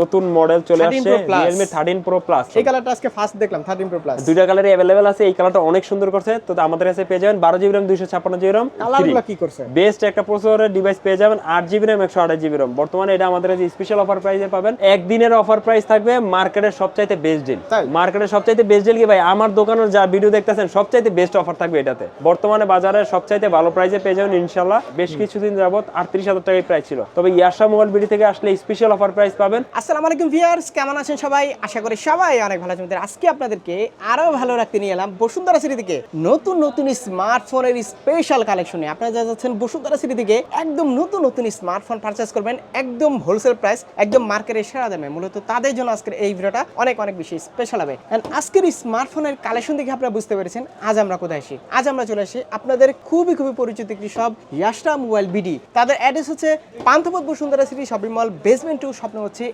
নতুন মডেল চলে আসছে Realme 13 Pro Plus। এই কালারটা আজকে ফার্স্ট দেখলাম থার্টিন প্রো প্লাস দুইটা কালারই অ্যাভেলেবেল আছে এই কালারটা অনেক সুন্দর করছে তো আমাদের কাছে পেয়ে যাবেন বারো জিবি র্যাম দুইশো ছাপ্পান্ন জিবি র্যাম কালারগুলো কি করছে? বেস্ট একটা প্রসেসরের ডিভাইস পেয়ে যাবেন আট জিবি র্যাম একশো আঠাশ জিবি র্যাম বর্তমানে এটা আমাদের কাছে স্পেশাল অফার প্রাইসে পাবেন। একদিনের অফার প্রাইস থাকবে মার্কেটের সবচাইতে বেস্ট ডিল মার্কেটের সবচাইতে বেস্ট ডিল কি ভাই? আমার দোকানের যা ভিডিও দেখতেছেন সবচাইতে বেস্ট অফার থাকবে এটাতে। বর্তমানে বাজারে সবচাইতে ভালো প্রাইসে পেয়ে যাবেন ইনশাল্লাহ বেশ কিছুদিন যাবত আটত্রিশ হাজার টাকায় প্রাইস ছিল। তবে ইয়াসা মোবাইল বিডি থেকে আসলে স্পেশাল অফার প্রাইস পাবেন। আসসালামু আলাইকুম ভিউয়ার্স, কেমন আছেন সবাই? আশা করি সবাই অনেক ভালো আছেন। আজকে আপনাদেরকে আরও ভালো রাখতে নিয়ে এলাম বসুন্ধরা সিটি থেকে নতুন নতুন স্মার্টফোনের স্পেশাল কালেকশনে আপনারা যা যাচ্ছেন বসুন্ধরা সিটি থেকে, একদম নতুন নতুন স্মার্টফোন পারচেস করবেন, একদম হোলসেল প্রাইস একদম মার্কেটের সেরা দামে। মূলত তাদের জন্য আজকের এই ভিডিওটা অনেক অনেক বেশি স্পেশাল হবে। And আজকের স্মার্টফোনের কালেকশন দেখে আপনারা বুঝতে পেরেছেন, আজ আমরা কোথায় আসি? আজ আমরা চলে আসি আপনাদের খুবই খুবই পরিচিত একটি সব ইয়াসটা মোবাইল বিডি তাদের অ্যাড্রেস হচ্ছে Panthapath Bashundhara city shopping mall basement two স্বপ্ন হচ্ছে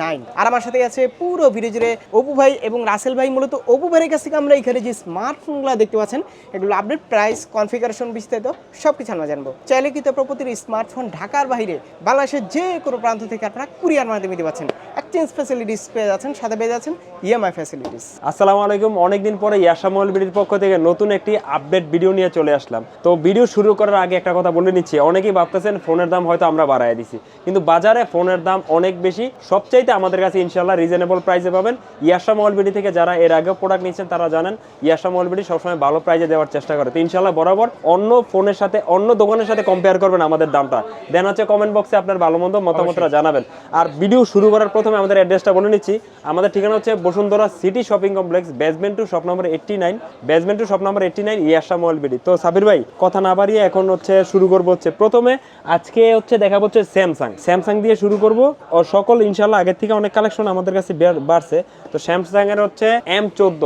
নাইন। আর আমার সাথে আছে পুরো ভিডিও জুড়ে অপু ভাই এবং রাসেল ভাই। মূলত অপু ভাইয়ের কাছ থেকে আমরা এখানে যে স্মার্টফোনগুলো দেখতে পাচ্ছেন, এগুলো আপডেট প্রাইস কনফিগারেশন বিস্তারিত সব কিছু আমরা জানব। চাইলে কিন্তু প্রপতির স্মার্টফোন ঢাকার বাইরে বাংলাদেশের যে কোনো প্রান্ত থেকে আপনারা কুরিয়ার মাধ্যমে দিতে পারছেন এক্সচেঞ্জ ফ্যাসিলিটিস পেয়ে যাচ্ছেন সাথে পেয়ে যাচ্ছেন ইএমআই ফ্যাসিলিটিস আসসালামু আলাইকুম। অনেকদিন পরে ইয়াসা মোবাইল বিডির পক্ষ থেকে নতুন একটি আপডেট ভিডিও নিয়ে চলে আসলাম। তো ভিডিও শুরু করার আগে একটা কথা বলে নিচ্ছি। অনেকেই ভাবতেছেন ফোনের দাম হয়তো আমরা বাড়ায় দিছি। কিন্তু বাজারে ফোনের দাম অনেক বেশি। সবচাইতে আমাদের কাছে ইনশাল্লাহ রিজনেবল প্রাইসে পাবেন। ইয়াসা মোবাইল বিডি থেকে যারা এর আগে প্রোডাক্ট নিচ্ছেন তারা জানেন ইয়াসা মোবাইল বিডি সবসময় ভালো প্রাইসে দেওয়ার চেষ্টা করে। তো ইনশাল্লাহ বরাবর অন্য ফোনের সাথে অন্য দোকানের সাথে কম্পেয়ার করবেন আমাদের দামটা। দেন হচ্ছে কমেন্ট বক্সে আপনার ভালো মন্দ মতামতরা জানাবেন। আর ভিডিও শুরু করার প্রথমে আমাদের অ্যাড্রেসটা বলে নিচ্ছি। আমাদের ঠিকানা হচ্ছে Bashundhara city shopping complex basement two shop number eighty nine basement two shop number eighty nine Yasa mobile BD তো সাবির ভাই, কথা না বাড়িয়ে এখন হচ্ছে শুরু করব হচ্ছে প্রথমে। আজকে হচ্ছে দেখা হচ্ছে স্যামসাং স্যামসাং দিয়ে শুরু করব। ও সকল ইনশাল্লাহ আগের থেকে অনেক কালেকশন আমাদের কাছে বাড়ছে। তো স্যামসাং এর হচ্ছে এম চোদ্দ।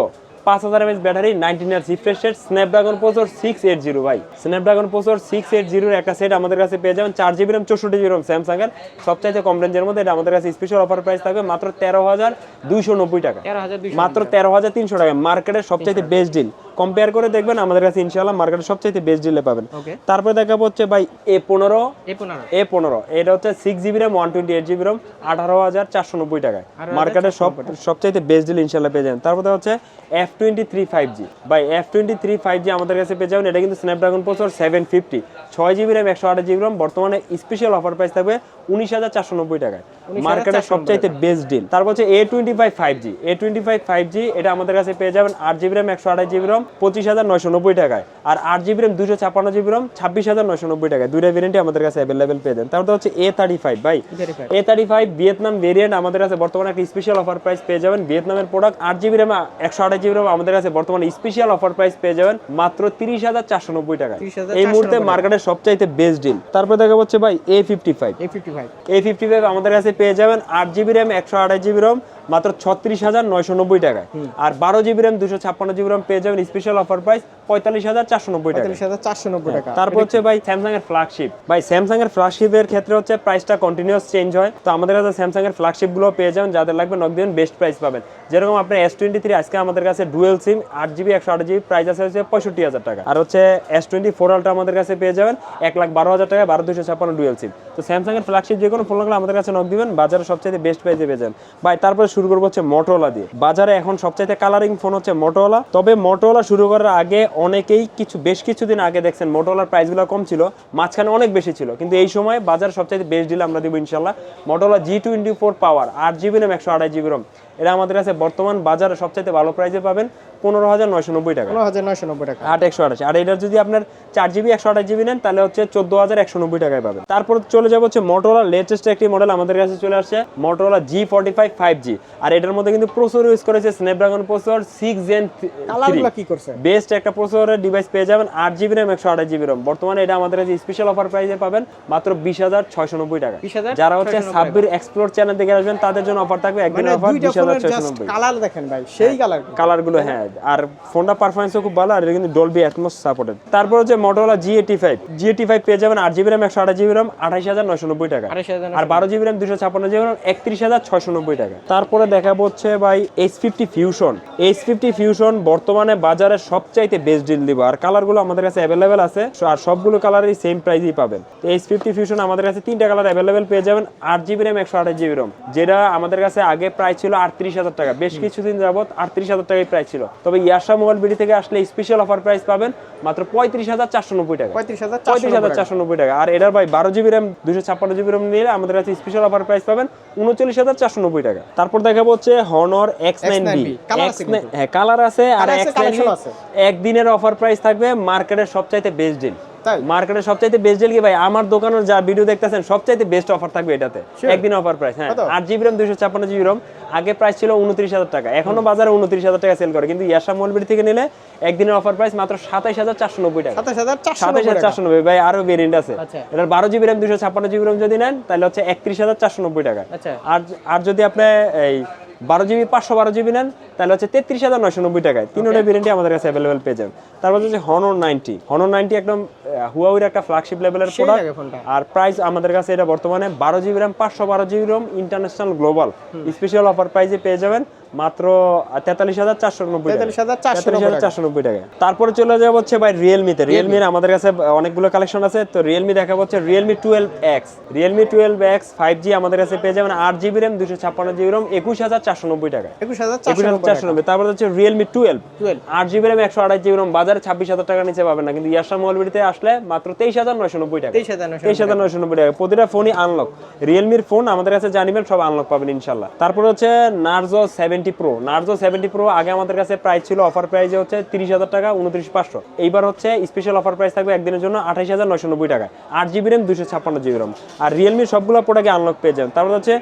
পাঁচ হাজার এমএস ব্যাটারি নাইনটিন এর refresh set Snapdragon processor six eight zero ভাই স্ন্যাপড্রাগন প্রসেসর সিক্স এইট জিরোর একটা সেট আমাদের কাছে পেয়ে যাবেন চার জিবি র্যাম চৌষট্টি জিবি র্যাম স্যামসাং এর। সবচাইতে কম রেঞ্জের মধ্যে এটা আমাদের কাছে স্পেশাল অফার প্রাইস থাকবে মাত্র তেরো হাজার দুইশো নব্বই টাকা। মাত্র তেরো হাজার তিনশো টাকা। মার্কেটের সবচাইতে বেস্ট ডিল কম্পেয়ার করে দেখবেন আমাদের কাছে ইনশাল্লাহ মার্কেটের সবচাইতে বেস্ট ডিলে পাবেন। তারপরে দেখাবো হচ্ছে ভাই এ পনেরো এ পনেরো। এটা হচ্ছে six GB RAM one twenty eight GB RAM আঠারো হাজার চারশো নব্বই টাকায়। মার্কেটে সব সবচাইতে বেস্ট ডিল ইনশাল্লাহ পেয়ে যাবেন। তারপরে হচ্ছে F twenty three five G by F twenty three five G আমাদের কাছে পেয়ে যাবেন। এটা কিন্তু স্ন্যাপড্রাগন প্রসেসর সেভেন ফিফটি ছয় জিবি র্যাম একশো আট জিবি র্যাম বর্তমানে স্পেশাল অফার প্রাইস থাকবে উনিশ হাজার চারশো নব্বই টাকায়। মার্কেটের সবচাইতে বেস্ট ডিল তারপর হচ্ছে A twenty five five G A twenty five five G এটা আমাদের কাছে পেয়ে যাবেন আট জিবি র্যাম একশো আঠাশ জিবি র্যাম পঁচিশ হাজার নয়শো নব্বই টাকায়। আর আট জিবি র্যাম দুশো ছাপ্পান্ন জিবি র্যাম ছাব্বিশ হাজার নয়শো নব্বই টাকায়। দুইটা ভেরিয়েন্টই আমাদের কাছে অ্যাভেলেবেল পেয়ে যান। তারপর হচ্ছে এ থার্টি ফাইভ ভাই A thirty five Vietnam variant আমাদের কাছে বর্তমানে একটা স্পেশাল অফার প্রাইস পেয়ে যাবেন। ভিয়েতনামের প্রোডাক্ট আট জিবি র্যাম একশো আঠাশ জিবি র্যাম আমাদের কাছে বর্তমানে স্পেশাল অফার প্রাইস পেয়ে যাবেন। মাত্র তিরিশ হাজার চারশো নব্বই টাকায়। এই মুহূর্তে মার্কেটের সবচাইতে বেস্ট ডিল তারপর দেখা হচ্ছে ভাই A fifty five A fifty five এই ফিফটি ফাইভ আমাদের কাছে পেয়ে যাবেন আট জিবি র্যাম একশো আঠাশ জিবি রম মাত্র ছত্রিশ হাজার নয়শো নব্বই টাকায়। আর বারো জিবি র্যাম দুশো ছাপ্পান্ন জিবি রম পেয়ে যাবেন স্পেশাল অফার প্রাইস পঁয়তাল্লিশ হাজার চারশো নব্বই টাকা। চারশো নব্বই টাকা। তারপর হচ্ছে ভাই স্যামসাং এর ফ্ল্যাগশিপ ভাই স্যামসাং এর ফ্ল্যাগশিপ এর ক্ষেত্রে হচ্ছে প্রাইসটা কন্টিনিউয়াস চেঞ্জ হয়। তো আমাদের কাছে স্যামসাং এর ফ্ল্যাগশিপগুলো পেয়ে যাবেন যাদের লাগবে নক দিন বেস্ট প্রাইস পাবেন। যেরকম আপনার এস টোয়েন্টি থ্রি আজকে আমাদের কাছে ডুয়েল সিম আট জিবি একশো আট জিবি প্রাইস আছে হচ্ছে পঁয়ষট্টি হাজার টাকা। আর হচ্ছে এস টোয়েন্টি ফোর আলটা আমাদের কাছে পেয়ে যাবেন এক লাখ বারো হাজার টাকা বারো দুশো ছাপ্পান্ন ডুয়েল সিম তো স্যামসাং এর ফ্ল্যাগশিপ যে কোনো ফোন লাগলে আমাদের কাছে নক দিবেন বাজারে সবচেয়ে বেস্ট প্রাইসে পেয়ে যাবেন। ভাই তারপরে শুরু করব হচ্ছে মোটোলা দিয়ে। বাজারে এখন সবচাইতে কালারিং ফোন হচ্ছে মোটোলা তবে মোটোলা শুরু করার আগে অনেকেই কিছু, বেশ কিছুদিন আগে দেখছেন মোটোলার প্রাইসগুলো কম ছিল, মাঝখানে অনেক বেশি ছিল। কিন্তু এই সময় বাজার সবচাইতে বেশ ডিল আমরা দেবো ইনশাল্লাহ। মোটোলা জি টোয়েন্টি ফোর পাওয়ার আট জিবি র্যাম একশো আড়াই জিবি রম এটা আমাদের কাছে বর্তমান বাজারে সবচাইতে ভালো প্রাইসে পাবেন পনেরো হাজার নয়শো নব্বই টাকা। পনেরো হাজার নয়শো নব্বই টাকা। আট একশো আঠাশ। আর এটার যদি আপনার চার জিবি একশো আঠাশ জিবি নেন তাহলে হচ্ছে চোদ্দ হাজার একশো নব্বই টাকায় পাবেন। তারপর চলে যাব হচ্ছে মোটোলা লেটেস্ট একটি মডেল আমাদের কাছে চলে আসছে Motorola G forty five five G আর এটার মধ্যে কিন্তু প্রসেসর ইউজ করেছে স্ন্যাপড্রাগন প্রসেসর সিক্স জেন কি করছে? বেস্ট একটা প্রসেসরের ডিভাইস পেয়ে যাবেন আট জিবি র্যাম একশো আঠাশ জিবি রম বর্তমানে এটা আমাদের কাছে স্পেশাল অফার প্রাইসে পাবেন মাত্র বিশ হাজার ছয়শো নব্বই টাকা। যারা হচ্ছে সাব্বির এক্সপ্লোর চ্যানেল থেকে আসবেন তাদের জন্য অফার থাকবে একদিনের মানে অফার বিশ হাজার ফোনের জাস্ট কালার দেখেন ভাই সেই কালার কালারগুলো হ্যাঁ। হ্যাঁ আর ফোনটা পারফরমেন্সও খুব ভালো আর এটা কিন্তু ডলবি অ্যাটমস সাপোর্টেড তারপর হচ্ছে Motorola G eighty five five G eighty five যাবেন আট জিবি র্যাম একশো আঠাশ জিবি র্যাম আঠাশ হাজার নয়শো নব্বই টাকা। আর বারো জিবি র্যাম দুশো ছাপ্পান্ন জিবি র্যাম একত্রিশ হাজার ছয়শো নব্বই টাকা। তারপরে হচ্ছে ভাই H fifty fusion H fifty fusion বর্তমানে বাজারে সবচাইতে বেস্ট ডিল দিব। আর কালারগুলো আমাদের কাছে অ্যাভেলেবেল আছে আর সবগুলো কালারই সেম প্রাইসই পাবেন। তো এইচ ফিফটি ফিউশন আমাদের কাছে তিনটা কালার অ্যাভেলেবেল পেয়ে যাবেন আট জিবি র্যাম একশো আঠাশ জিবি র্যাম যেটা আমাদের কাছে আগে প্রাইস ছিল আটত্রিশ হাজার টাকা। বেশ কিছুদিন যাবত আটত্রিশ হাজার টাকাই প্রাইস ছিল। তবে ইয়াসা মোবাইল বিডি থেকে আসলে স্পেশাল অফার প্রাইস পাবেন মাত্র পঁয়ত্রিশ হাজার চারশো নব্বই টাকা। পঁয়ত্রিশ হাজার পঁয়ত্রিশ হাজার চারশো নব্বই টাকা। আর এটার ভাই বারো জিবি র্যাম দুশো ছাপ্পান্ন জিবি র্যাম নিলে আমাদের কাছে স্পেশাল অফার প্রাইস পাবেন উনচল্লিশ হাজার চারশো নব্বই টাকা। তারপর দেখাবো হচ্ছে Honor X nine B X9B Colour আছে কিন্তু। হ্যাঁ কালার আছে আর এক্স নাইন একদিনের অফার প্রাইস থাকবে মার্কেটের সবচাইতে বেস্ট ডিল তাই মার্কেটের সবচাইতে বেস্ট ডিল কি ভাই? আমার দোকানের যা ভিডিও দেখতেছেন সবচাইতে বেস্ট অফার থাকবে এটাতে। একদিন অফার প্রাইস হ্যাঁ। আট জিবি র্যাম দুশো ছাপ্পান্ন জিবি র্যাম আগে প্রাইস ছিল উনত্রিশ হাজার টাকা। এখনও বাজারে উনত্রিশ হাজার টাকা সেল করে। কিন্তু ইয়াসা মলবির থেকে নিলে একদিনের অফার প্রাইস মাত্র সাতাইশ হাজার চারশো নব্বই টাকা। সাতাইশ হাজার চারশো নব্বই ভাই আরও ভেরিয়েন্ট আছে। আচ্ছা। এটার বারো জিবি র্যাম দুশো ছাপ্পান্ন জিবি র্যাম যদি নেন তাহলে হচ্ছে একত্রিশ হাজার চারশো নব্বই টাকা। আচ্ছা। আর আর যদি আপনি এই বারো জিবি পাঁচশো বারো জিবি নেন তাহলে হচ্ছে তেত্রিশ হাজার নয়শো নব্বই টাকায়। তিনটা ভেরিয়েন্টই আমাদের কাছে অ্যাভেলেবেল পেয়ে যাবেন। তারপর হচ্ছে হনর নাইনটি। হনর নাইনটি একদম হুয়াউর একটা ফ্ল্যাগশিপ লেভেলের প্রোডাক্ট আর প্রাইস আমাদের কাছে এটা বর্তমানে বারো জিবি র্যাম পাঁচশো বারো GB RAM international global special offer প্রাইসে পেয়ে যাবেন। মাত্র তেতাল্লিশ হাজার চারশো নব্বই 43,490 তেতাল্লিশ হাজার চারশো নব্বই টাকা। তারপরে চলে যাব হচ্ছে ভাই রিয়েলমিতে রিয়েলমির আমাদের কাছে অনেকগুলো কালেকশন আছে। তো রিয়েলমি দেখা হচ্ছে Realme twelve X Realme twelve X five G আমাদের কাছে পেয়ে যাবেন আট জিবি র্যাম দুশো ছাপ্পান্ন জিবি র্যাম একুশ হাজার চারশো নব্বই টাকা। একুশ হাজার চারশো নব্বই তারপর হচ্ছে রিয়েলমি টুয়েলভ 12 আট জিবি র্যাম একশো আঠাশ জিবি র্যাম বাজারে ছাব্বিশ হাজার টাকা নিচে পাবেন না। কিন্তু ইয়াসা মোবাইলবিটিতে আসলে মাত্র তেইশ হাজার নয়শো নব্বই টাকা। তেইশ হাজার নয়শো নব্বই টাকা। প্রতিটা ফোনই আনলক রিয়েলমির ফোন আমাদের কাছে জানিবেন সব আনলক পাবেন ইনশাল্লাহ। তারপর হচ্ছে Narzo seventy pro Narzo seventy pro আগে আমাদের কাছে প্রাইস ছিল অফার প্রাইসে হচ্ছে তিরিশ হাজার টাকা, উনত্রিশ পাঁচশো। এইবার হচ্ছে স্পেশাল অফার প্রাইস থাকবে একদিনের জন্য আঠাশ হাজার নয়শো নব্বই টাকা আট জিবি র্যাম দুশো ছাপ্পান্ন জিবি র্যাম আর রিয়েলমির সবগুলো প্রোডাক্টে আনলক পেয়ে যাবেন। তারপর হচ্ছে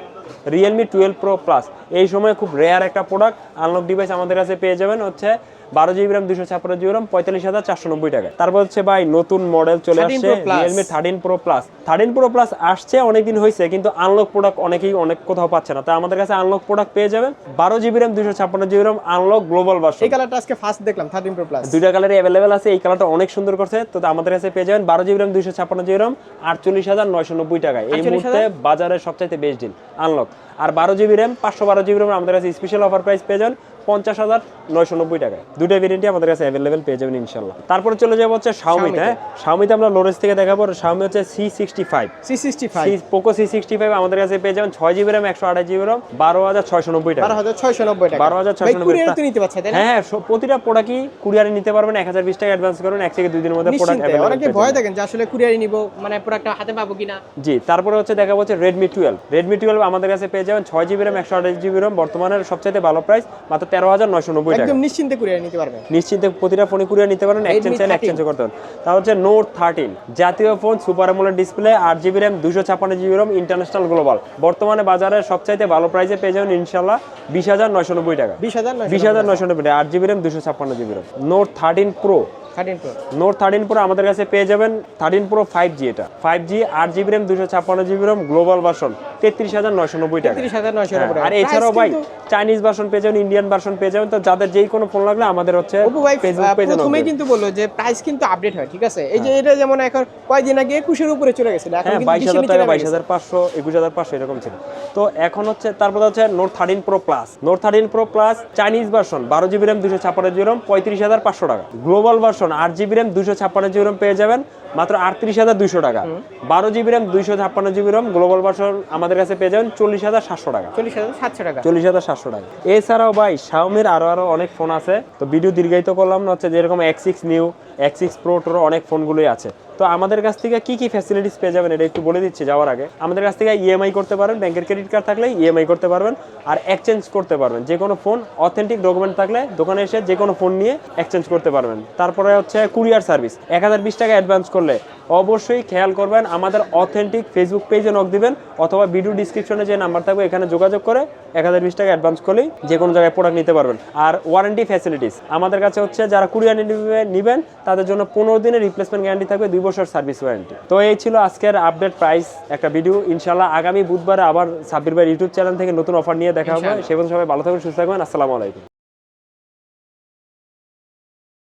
রিয়েলমি টুয়েলভ প্রো প্লাস এই সময় খুব রেয়ার একটা প্রোডাক্ট আনলক ডিভাইস আমাদের কাছে পেয়ে যাবেন হচ্ছে বারো জিবি র্যাম দুশো ছাপ্পান্ন জিবি র্যাম পঁয়তাল্লিশ হাজার চারশো নব্বই টাকা তারপর হচ্ছে ভাই নতুন মডেল চলে আসছে Realme thirteen pro plus thirteen pro plus আসছে অনেকদিন হয়েছে কিন্তু আনলক প্রোডাক্ট অনেকেই অনেক কোথাও পাচ্ছে না। তাই আমাদের কাছে আনলক প্রোডাক্ট পেয়ে যাবেন। বারো জিবি র্যাম দুশো ছাপ্পান্ন GB RAM unlock global version এই কালারটা আজকে ফার্স্ট দেখলাম থার্টিন প্রো প্লাস দুইটা কালারই অ্যাভেলেবেল আছে এই কালারটা অনেক সুন্দর করছে। তো আমাদের কাছে পেয়ে যাবেন বারো জিবি র্যাম দুইশো ছাপ্পান্ন জিবি র্যাম আটচল্লিশ হাজার নয়শো নব্বই টাকায়। এই 48,000 মুহূর্তে বাজারের সবচাইতে বেস্ট ডিল আনলক আর বারো জিবি র্যাম পাঁচশো বারো জিবি র্যাম আমাদের কাছে স্পেশাল অফার প্রাইস পেয়ে যাবেন। পঞ্চাশ হাজার নয়শো নব্বই টাকায়। দুটো ভেরিয়েন্টই আমাদের কাছে অ্যাভেলেবেল পেয়ে যাবেন ইনশাল্লাহ। তারপরে চলে যাব হচ্ছে শাওমিতে শাওমিতে আমরা লোরেস থেকে দেখাবো। শাওমি হচ্ছে C sixty five C sixty five Poco C sixty five আমাদের কাছে পেয়ে যাবেন ছয় জিবি র্যাম একশো আঠাশ জিবি র্যাম বারো হাজার ছয়শো নব্বই টাকা। বারো হাজার ছয়শো নব্বই টাকা। বারো হাজার ছয়শো নব্বই কুরিয়ার হ্যাঁ হ্যাঁ প্রতিটা প্রোডাক্টই কুরিয়ারে নিতে পারবেন। এক হাজার বিশ টাকা অ্যাডভান্স করুন এক থেকে দুই দিনের মধ্যে প্রোডাক্ট অনেকে ভয় থাকেন যে আসলে কুরিয়ারই নিব মানে প্রোডাক্টটা হাতে পাবো কিনা। জি তারপরে হচ্ছে দেখা হচ্ছে রেডমি টুয়েলভ রেডমি টুয়েলভ আমাদের কাছে পেয়ে যাবেন ছয় জিবি র্যাম একশো আঠাশ জিবি র্যাম বর্তমানের সবচেয়ে ভালো প্রাইস মাত্র তেরো হাজার নয়শো নব্বই টাকা। একদম নিশ্চিন্তে কুরিয়ার নিতে পারবেন। নিশ্চিন্তে প্রতিটা ফোনে কুরিয়ার নিতে পারেন এক্সচেঞ্জ চাইলে এক্সচেঞ্জ করতে পারেন। তা হচ্ছে নোট থার্টিন জাতীয় ফোন সুপার আমলের ডিসপ্লে আট জিবি র্যাম দুশো ছাপ্পান্ন জিবি র্যাম ইন্টারন্যাশনাল গ্লোবাল বর্তমানে বাজারে সবচাইতে ভালো প্রাইসে পেয়ে যাবেন ইনশাল্লাহ বিশ হাজার নয়শো নব্বই টাকা। বিশ হাজার বিশ হাজার নয়শো নব্বই টাকা আট জিবি র্যাম দুশো ছাপ্পান্ন GB RAM note thirteen pro thirteen pro. Note thirteen pro আমাদের কাছে পেয়ে যাবেন থার্টিন প্রো ফাইভ জি এটা। ফাইভ জি আট জিবি র্যাম দুশো ছাপ্পান্ন জিবি র্যাম গ্লোবাল ভার্সন তেত্রিশ হাজার নয়শো নব্বই টাকা। হ্যাঁ, আর এছাড়াও ভাই চাইনিজ ভার্সন পেয়ে যাবেন ইন্ডিয়ান ভার্সন পেয়ে যাবেন। তো যাদের যেই কোনো ফোন লাগলে আমাদের হচ্ছে কিন্তু বলল যে প্রাইস কিন্তু আপডেট হয় ঠিক আছে? এই যে এটা যেমন এখন কয়দিন আগে একুশের উপরে চলে গেছিল হ্যাঁ বাইশ হাজার টাকা বাইশ হাজার পাঁচশো একুশ হাজার পাঁচশো এরকম ছিল। তো এখন হচ্ছে তারপরে হচ্ছে note thirteen pro plus note thirteen pro plus Chinese version বারো জিবি র্যাম দুশো ছাপ্পান্ন জিবি র্যাম পঁয়ত্রিশ হাজার পাঁচশো টাকা। গ্লোবাল ভার্সন আট জিবি র্যাম দুশো ছাপ্পান্ন জিবি র্যাম পেয়ে যাবেন। মাত্র আটত্রিশ হাজার দুশো টাকা। বারো জিবি র্যাম দুইশো ছাপ্পান্ন জিবি র্যাম গ্লোবাল ভার্সন আমাদের কাছে পেয়ে যাবেন চল্লিশ হাজার সাতশো টাকা। চল্লিশ হাজার সাতশো টাকা। চল্লিশ হাজার সাতশো টাকা। এছাড়াও ভাই শাওমির আরও আরও অনেক ফোন আছে। তো ভিডিও দীর্ঘায়িত করলাম না হচ্ছে যেরকম X six new X six pro টোর অনেক ফোনগুলোই আছে। তো আমাদের কাছ থেকে কি কী ফ্যাসিলিটিস পেয়ে যাবেন এটা একটু বলে দিচ্ছি যাওয়ার আগে। আমাদের কাছ থেকে ইএমআই করতে পারেন ব্যাংকের ক্রেডিট কার্ড থাকলে ইএমআই করতে পারবেন আর এক্সচেঞ্জ করতে পারবেন। যে কোনো ফোন অথেন্টিক ডকুমেন্ট থাকলে দোকানে এসে যে কোনো ফোন নিয়ে এক্সচেঞ্জ করতে পারবেন। তারপরে হচ্ছে কুরিয়ার সার্ভিস এক হাজার বিশ টাকা অ্যাডভান্স করলে অবশ্যই খেয়াল করবেন আমাদের অথেন্টিক ফেসবুক পেজে নক দিবেন অথবা ভিডিও ডিসক্রিপশনে যে নাম্বার থাকবে এখানে যোগাযোগ করে এক হাজার বিশ টাকা অ্যাডভান্স করলেই যে কোনো জায়গায় প্রোডাক্ট নিতে পারবেন। আর ওয়ারেন্টি ফ্যাসিলিটিস আমাদের কাছে হচ্ছে যারা কুরিয়ার নেবেন তাদের জন্য পনেরো দিনের রিপ্লেসমেন্ট গ্যারান্টি থাকবে দুই বছর সার্ভিস ওয়ারেন্টি তো এই ছিল আজকের আপডেট প্রাইস একটা ভিডিও ইনশাল্লাহ আগামী বুধবারে আবার সাব্বির ভাই ইউটিউব চ্যানেল থেকে নতুন অফার নিয়ে দেখা হবে। সেগুলো সবাই ভালো থাকবেন সুস্থ থাকবেন আসসালামু আলাইকুম।